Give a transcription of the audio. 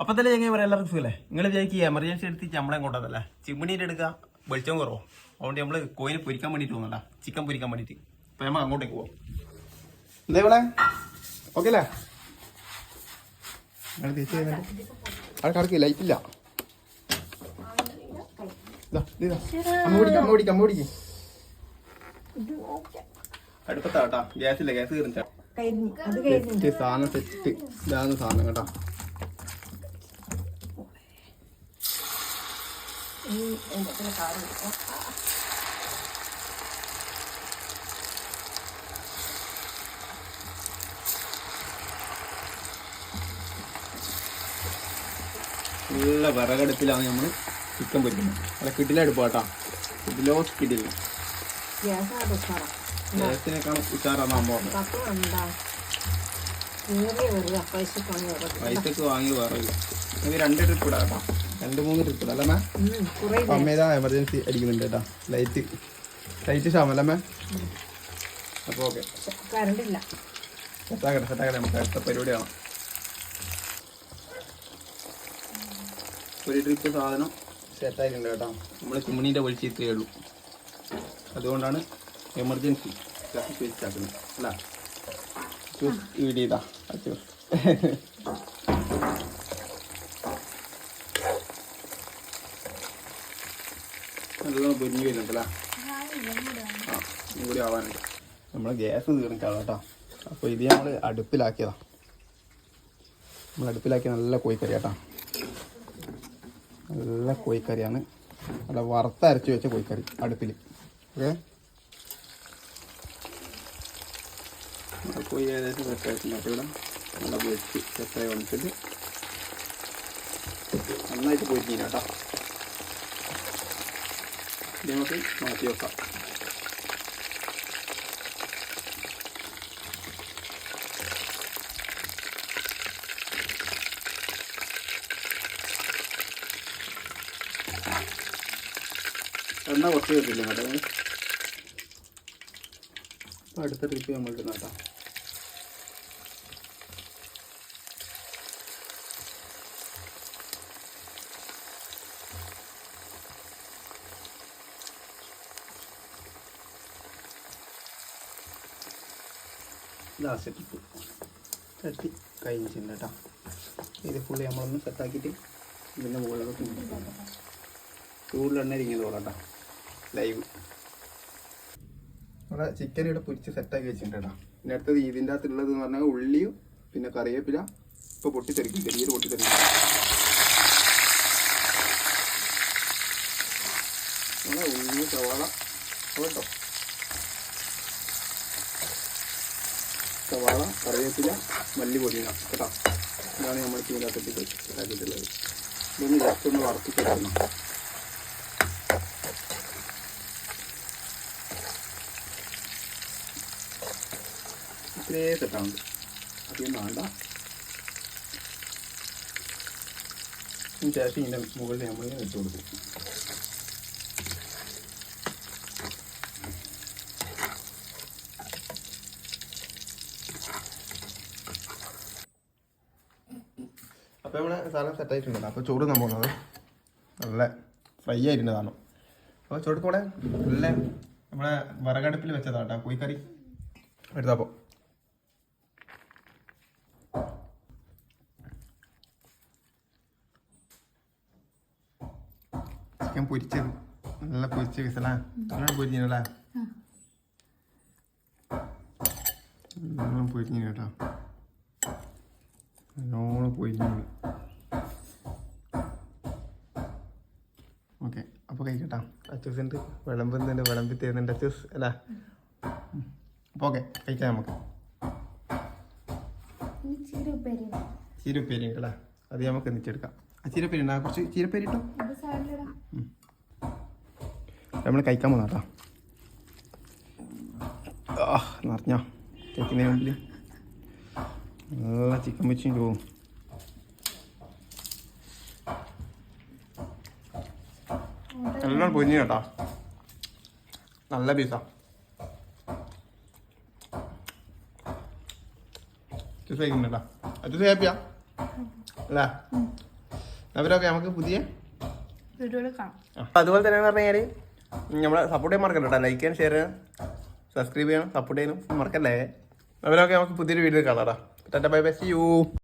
അപ്പൊ തന്നെ ചെങ്ങനെ പറയാം എല്ലാവർക്കും സുഖല്ലേ? നിങ്ങൾ വിചാരിക്കുക എമർജൻസി എടുത്ത് നമ്മളെ കൊണ്ടതല്ലേ? ചിമ്മിണീന്റെ എടുക്കുക വെളിച്ചം കുറവോ? അതുകൊണ്ട് നമ്മൾ കോയിന് പൊരിക്കാൻ വേണ്ടിട്ട് തോന്നണ്ട ചിക്കൻ പൊരിക്കാൻ വേണ്ടിട്ട്. അപ്പൊ നമ്മൾ അങ്ങോട്ടേക്ക് പോവാം. എന്താ ഇവിടെ. ഓക്കെ അല്ലേ? നിങ്ങൾ തിരിച്ചു അവിടെ കടക്ക് ലൈറ്റ് ഇല്ല. ഇതാ, ഇത് ഇതാ. അമ്മ പിടിക്ക്, അമ്മ പിടിക്ക്, അമ്മ പിടിക്ക്. അടുപ്പത്താ കേട്ടാ. ഗ്യാസ് കയറിച്ചാ സെറ്റ് സാധനം സെറ്റ് ഇതാണ് സാധനം കേട്ടോ. ഈ എന്തൊക്കെ കാര്യം എടുക്കാം. നല്ല വിറകടുപ്പിലാണ് നമ്മൾ ചിക്കൻ പൊരിക്കുന്നത്. അല്ല കിടിലടുപ്പ് കേട്ടോ. കിടിലോ വെക്കണം ഗ്യാസിനേക്കാളും ഉച്ചാറാണ് അമ്മ പറഞ്ഞത് പൈസക്ക് വാങ്ങി വേറെ ഇല്ല രണ്ട് ട്രിപ്പ് ഇടാം കേട്ടോ. രണ്ട് മൂന്ന് ട്രിപ്പ് ഇടാം അല്ലേ മാം കുറേ അമ്മ ഇതാ എമർജൻസി അടിക്കുന്നുണ്ട് കേട്ടോ. ലൈറ്റ് ലൈറ്റ് ക്ഷാമല്ലേ മാം അപ്പോൾ ഓക്കെ സെറ്റാക്കട്ടെ സെറ്റാക്കട്ടെ നമുക്ക് അടുത്ത പരിപാടിയാണ് ഒരു ട്രിപ്പ് സാധനം സെറ്റായിട്ടുണ്ട് കേട്ടോ. നമ്മൾ കുമ്മണീന്റെ വഴിച്ച് ഇത്രയേ ഉള്ളൂ. അതുകൊണ്ടാണ് എമർജൻസി ആക്കുന്നത്. അല്ല? ചൂസ് ഇതാ ചൂസ് നല്ലോണം പൊരിഞ്ഞു വരുന്നുണ്ടല്ലേ ആ കൂടി ആവാനുണ്ട് നമ്മൾ ഗ്യാസ് തീർന്നിട്ടാണ് കേട്ടോ. അപ്പോൾ ഇത് നമ്മൾ അടുപ്പിലാക്കിയതാ. നമ്മൾ അടുപ്പിലാക്കിയ നല്ല കോഴിക്കറി കേട്ടോ നല്ല കോഴിക്കറിയാണ്. നല്ല വറുത്തരച്ച് വെച്ച കോഴിക്കറി അടുപ്പിൽ ഓക്കെ? കോഴി ഏകദേശം സെറ്റായിട്ടുണ്ട്. അപ്പോൾ ഇവിടെ നല്ല പൊരിച്ച് സെറ്റായി വന്നിട്ട് നന്നായിട്ട് പൊരിഞ്ഞില്ല കേട്ടോ. ഇത് നമുക്ക് മാറ്റി വെക്കാം. എണ്ണ കുറച്ച് കിട്ടില്ല കേട്ടോ. അടുത്ത ട്രിപ്പ് നമ്മൾ ഇടുന്ന കേട്ടോ ലാസ്റ്റ് ട്രിപ്പ് തട്ടി കഴിഞ്ഞിട്ടുണ്ട് കേട്ടോ ഇത് ഫുള്ളി നമ്മളൊന്ന് സെറ്റാക്കിയിട്ട് ഇതിന്റെ മുകളിലൊക്കെ ചൂടിലെണ്ണ ഇരിക്കുന്നത് കേട്ടോ ലൈവ് നമ്മുടെ ചിക്കൻ ഇവിടെ പൊരിച്ച് സെറ്റാക്കി വെച്ചിട്ടുണ്ട് കേട്ടോ പിന്നെ അടുത്തത് ഇതിന്റെ അകത്തുള്ളത് എന്ന് പറഞ്ഞാൽ ഉള്ളിയും പിന്നെ കറിവേപ്പില ഇപ്പോൾ പൊട്ടിത്തെറിക്കും. ചെറിയൊരു പൊട്ടിത്തെറിക്കും. നമ്മളെ ഉള്ളി സവാള. കേട്ടോ. സവാള കറിവേപ്പില മല്ലിപൊടിയാണ് കേട്ടോ? ഇതാണ് നമ്മൾ ഇതിന്റെ അകത്തിട്ട് സെറ്റാക്കിയിട്ടുള്ളത് ഇതൊന്ന് ജസ്റ്റ് ഒന്ന് വറുത്തിട്ടെടുക്കണം. ഇത്രേ സെറ്റാണ് അധികം വേണ്ട. ശേഷം ഇതിന്റെ മുകളിൽ നമ്മൾ ഇട്ട് കൊടുക്കും. അപ്പോൾ ഇവിടെ സാധനം സെറ്റായിട്ടുണ്ടല്ലോ അപ്പോൾ ചോറ് നമ്മൾ നല്ല ഫ്രൈ ആയിട്ടുണ്ട് സാധനം. അപ്പോൾ ചോറ് കൂടെ നല്ല നമ്മളെ വിറകടുപ്പിൽ കേട്ടോ കോഴിക്കറി. എടുത്തപ്പോൾ ചിക്കൻ പൊരിച്ചത്. നല്ല പൊരിച്ച വിസലാ. നല്ല പൊരിഞ്ഞല്ലേ നല്ലോണം പൊരിഞ്ഞു കേട്ടോ. നല്ലോണം പൊരിഞ്ഞു അപ്പോൾ കഴിക്കട്ടാ അച്ചൂസ് ഉണ്ട് വിളമ്പുന്നുണ്ട് വിളമ്പി തരുന്നുണ്ട് അച്ചൂസ് അല്ല? അപ്പോൾ ഓക്കെ കഴിക്കാം നമുക്ക്. ചീരപ്പേരി. ഉണ്ടല്ലേ അത് നമുക്ക് എന്നിച്ചെടുക്കാം ആ ചീരപ്പേരി ഉണ്ടാ? കുറച്ച് ചീരപ്പേരി ഇട്ടോ. നമ്മൾ കഴിക്കാൻ പോന്നാട്ടാ നിറഞ്ഞോ? കഴിക്കുന്നതിന് മുമ്പിൽ നല്ല ചിക്കൻ വെച്ചും പോവും. എല്ലാം പൊരിഞ്ഞു കേട്ടാ. നല്ല പീസാ അച്ഛൻ ഹാപ്പിയാ അല്ലേ? അവരൊക്കെ നമുക്ക് പുതിയ അതുപോലെ തന്നെ പറഞ്ഞു കഴിഞ്ഞാൽ നമ്മളെ സപ്പോർട്ട് ചെയ്യാൻ മറക്കണ്ട കേട്ടോ. ലൈക്ക് ചെയ്യാൻ ഷെയർ ചെയ്യണം സബ്സ്ക്രൈബ് ചെയ്യണം സപ്പോർട്ട് ചെയ്യണം മറക്കല്ലേ? അവരൊക്കെ നമുക്ക് പുതിയൊരു വീഡിയോ കാണാം tata bye bye see you